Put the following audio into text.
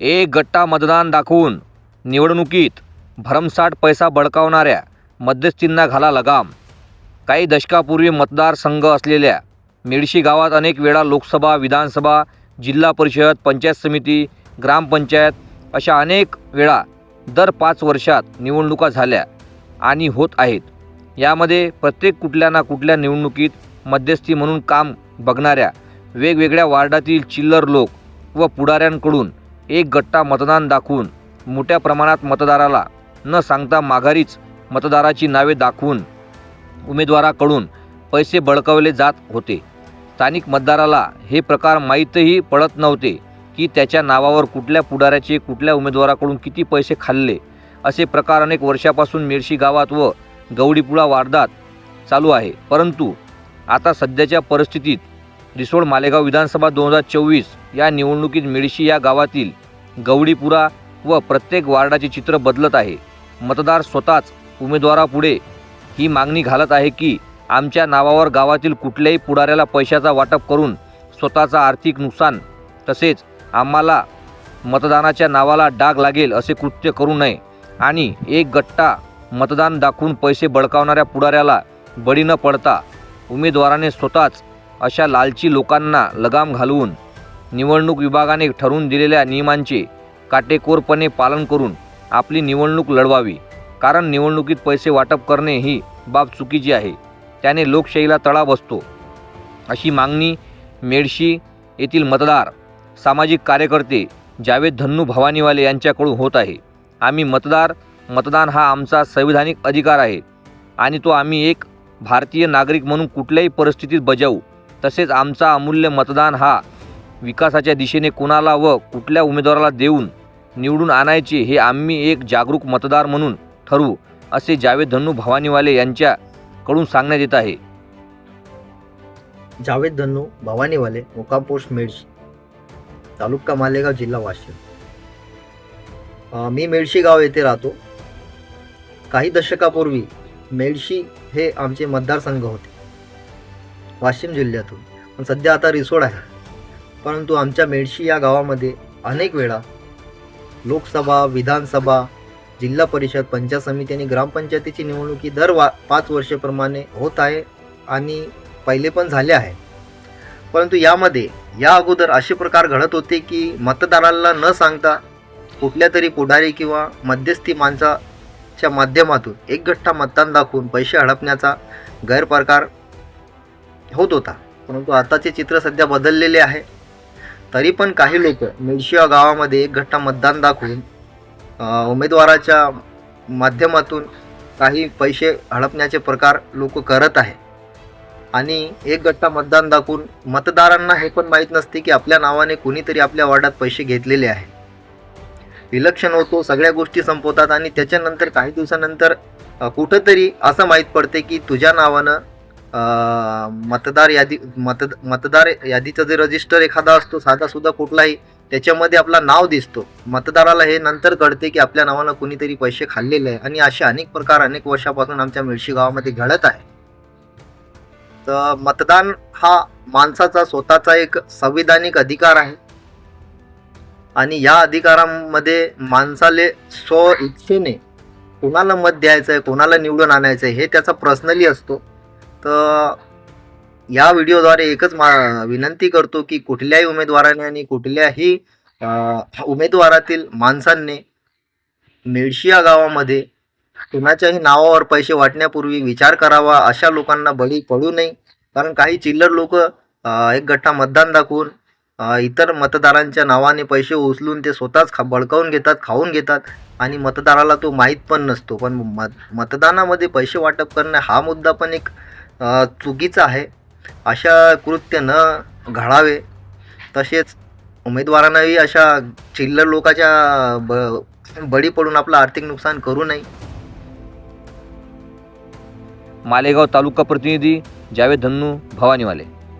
एक गट्टा मतदान दाखवून निवडणुकीत भरमसाठ पैसा बळकावणाऱ्या मध्यस्थींना घाला लगाम. काही दशकापूर्वी मतदारसंघ असलेल्या मेडशी गावात अनेक वेळा लोकसभा विधानसभा जिल्हा परिषद पंचायत समिती ग्रामपंचायत अशा अनेक वेळा दर पाच वर्षात निवडणुका झाल्या आणि होत आहेत. यामध्ये प्रत्येक कुठल्या ना कुठल्या निवडणुकीत मध्यस्थी म्हणून काम बघणाऱ्या वेगवेगळ्या वार्डातील चिल्लर लोक व पुढाऱ्यांकडून एक गट्टा मतदान दाखवून मोठ्या प्रमाणात मतदाराला न सांगता माघारीच मतदाराची नावे दाखवून उमेदवाराकडून पैसे बळकावले जात होते. स्थानिक मतदाराला हे प्रकार माहीतही पडत नव्हते की त्याच्या नावावर कुठल्या पुढाऱ्याचे कुठल्या उमेदवाराकडून किती पैसे खाल्ले. असे प्रकार अनेक वर्षापासून मेडशी गावात व गवडीपुळा वार्डात चालू आहे. परंतु आता सध्याच्या परिस्थितीत रिसोड मालेगाव विधानसभा दोन हजार चोवीस या निवडणुकीत मेडशी या गावातील गवडीपुरा व प्रत्येक वार्डाचे चित्र बदलत आहे. मतदार स्वतःच उमेदवारापुढे ही मागणी घालत आहे की आमच्या नावावर गावातील कुठल्याही पुढाऱ्याला पैशाचा वाटप करून स्वतःचा आर्थिक नुकसान तसेच आम्हाला मतदानाच्या नावाला डाग लागेल असे कृत्य करू नये आणि एक गट्टा मतदान दाखवून पैसे बळकावणाऱ्या पुढाऱ्याला बळी न पडता उमेदवाराने स्वतःच अशा लालची लोकांना लगाम घालवून निवडणूक विभागाने ठरवून दिलेल्या नियमांचे काटेकोरपणे पालन करून आपली निवडणूक लढवावी. कारण निवडणुकीत पैसे वाटप करणे ही बाब चुकीची आहे. त्याने लोकशाहीला तळा बसतो. अशी मागणी मेडशी येथील मतदार सामाजिक कार्यकर्ते जावेद धन्नू भवानीवाले यांच्याकडून होत आहे. आम्ही मतदार मतदान हा आमचा संविधानिक अधिकार आहे आणि तो आम्ही एक भारतीय नागरिक म्हणून कुठल्याही परिस्थितीत बजावू. तसेच आमचा अमूल्य मतदान हा विकासाच्या दिशेने कुणाला व कुठल्या उमेदवाराला देऊन निवडून आणायचे हे आम्ही एक जागरूक मतदार म्हणून ठरवू असे जावेद धन्नू भवानीवाले यांच्याकडून सांगण्यात येत आहे. जावेद धन्नू भवानीवाले मुकाम पोस्ट मेडशी तालुका मालेगाव जिल्हा वाशिम. मी मेडशी गाव येथे राहतो. काही दशकापूर्वी मेडशी हे आमचे मतदारसंघ होते वाशिम जिल्ह्यातून. पण सध्या आता रिसोड आहे. परंतु आमच्या मेडशी या गावामध्ये अनेक वेळा लोकसभा विधानसभा जिल्हा परिषद पंचायत समिती आणि ग्रामपंचायतीची निवडणुकी दर वा पाच वर्षाप्रमाणे होत आहे आणि पहिले पण झाले आहे. परंतु यामध्ये या अगोदर असे प्रकार घडत होते की मतदाराला न सांगता कुठल्या तरी पुढारी किंवा मध्यस्थी माणसाच्या माध्यमातून एकगठ्ठा मतदान दाखवून पैसे हडपण्याचा गैरप्रकार होत होता. परंतु आताचे चित्र सध्या बदललेले आहे. तरी पण काही लोक मेळशिया गावामध्ये एक गठ्ठा मतदान दाखवून उमेदवाराच्या माध्यमातून काही पैसे हडपण्याचे प्रकार लोक करत आहे आणि एक गट्टा मतदान दाखवून मतदारांना हे पण माहीत नसते की आपल्या नावाने कुणीतरी आपल्या वॉर्डात पैसे घेतलेले आहे इलेक्शन होतो सगळ्या गोष्टी संपवतात आणि त्याच्यानंतर काही दिवसानंतर कुठंतरी असं माहीत पडते की तुझ्या नावानं मतदार यादी मतद मतदार यादीचं जे रजिस्टर एखादा असतो साधा सुद्धा कुठलाही त्याच्यामध्ये आपला नाव दिसतो. मतदाराला हे नंतर कळते की आपल्या नावानं कुणीतरी पैसे खाल्लेले आहे. आणि असे अनेक प्रकार अनेक वर्षापासून आमच्या मिळशी गावामध्ये घडत आहे. तर मतदान हा माणसाचा स्वतःचा एक संविधानिक अधिकार आहे. आणि या अधिकारामध्ये माणसाले स्व इच्छेने कोणाला मत द्यायचं आहे कोणाला निवडून आणायचं आहे हे त्याचा पर्सनली असतो. तर या व्हिडिओद्वारे एकच मा विनंती करतो की कुठल्याही उमेदवाराने आणि कुठल्याही उमेदवारातील माणसांनी मेडशिया गावामध्ये कुणाच्याही नावावर पैसे वाटण्यापूर्वी विचार करावा अशा लोकांना बळी पडू नये. कारण काही चिल्लर लोक एक गठ्ठा मतदान दाखवून इतर मतदारांच्या नावाने पैसे उचलून ते स्वतःच खा बळकावून घेतात खाऊन घेतात आणि मतदाराला तो माहीत पण नसतो. पण मत मतदानामध्ये पैसे वाटप करणे हा मुद्दा पण एक चुकीचं आहे. अशा कृत्य न घडावे. तसेच उमेदवारांनाही अशा चिल्लर लोकाच्या ब बळी पडून आपलं आर्थिक नुकसान करू नये. मालेगाव तालुका प्रतिनिधी जावेद धन्नू भवानीवाले.